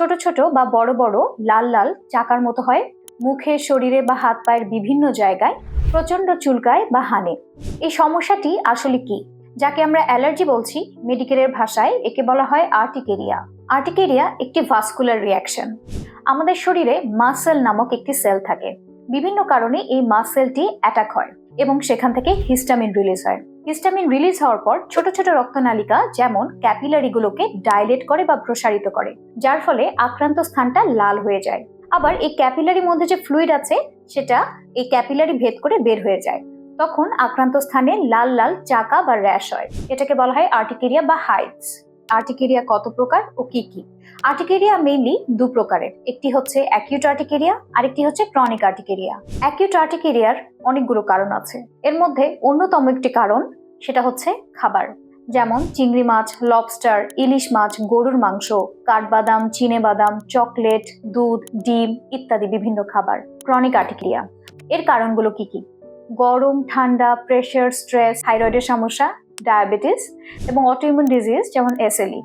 ছোট ছোট বা বড় বড়, লাল লাল চাকার মতো হয়। মুখে, শরীরে বা হাত পায়ের বিভিন্ন জায়গায় প্রচণ্ড চুলকায় বা হানে। এই সমস্যাটি আসলে কি? যাকে আমরা অ্যালার্জি বলছি, মেডিকেলের ভাষায় একে বলা হয় আর্টিকেরিয়া। আর্টিকেরিয়া একটি ভাস্কুলার রিয়াকশন আমাদের শরীরে মাসেল নামক একটি সেল থাকে। বিভিন্ন কারণে এই মাসেলটি অ্যাটাক হয় এবং সেখান থেকে হিস্টামিন রিলিজ হয়। হিস্টামিন রিলিজ হওয়ার পর ছোট ছোট রক্তনালিকা যেমন ক্যাপিলারিগুলোকে ডাইলেট করে বা প্রসারিত করে, যার ফলে আক্রান্ত স্থানটা লাল হয়ে যায়। আবার এই ক্যাপিলারির মধ্যে যে ফ্লুইড আছে, সেটা এই ক্যাপিলারি ভেদ করে বের হয়ে যায়। তখন আক্রান্ত স্থানে লাল লাল চাকা বা র্যাশ হয়, এটাকে বলা হয় আর্টিকেরিয়া বা হাইটস আর্টিকেরিয়া কত প্রকার ও কি কি? আর্টিকেরিয়া মেইনলি দু প্রকারের। একটি হচ্ছে অ্যাকিউট আর্টিকেরিয়া আরেকটি হচ্ছে ক্রনিক আর্টিকেরিয়া অ্যাকিউট আর্টিকেরিয়ার অনেকগুলো কারণ আছে। এর মধ্যে অন্যতম একটি কারণ সেটা হচ্ছে খাবার। যেমন চিংড়ি মাছ লবস্টার ইলিশ মাছ, গরুর মাংস, কাঠবাদাম, চিনে বাদাম, চকলেট, দুধ, ডিম ইত্যাদি বিভিন্ন খাবার। ক্রনিক আর্টিকেরিয়া এর কারণগুলো কি কি? গরম, ঠান্ডা প্রেশার স্ট্রেস থাইরয়েডের সমস্যা ডায়াবেটিস এবং অটোইমিউন ডিজিজ যেমন এসএলই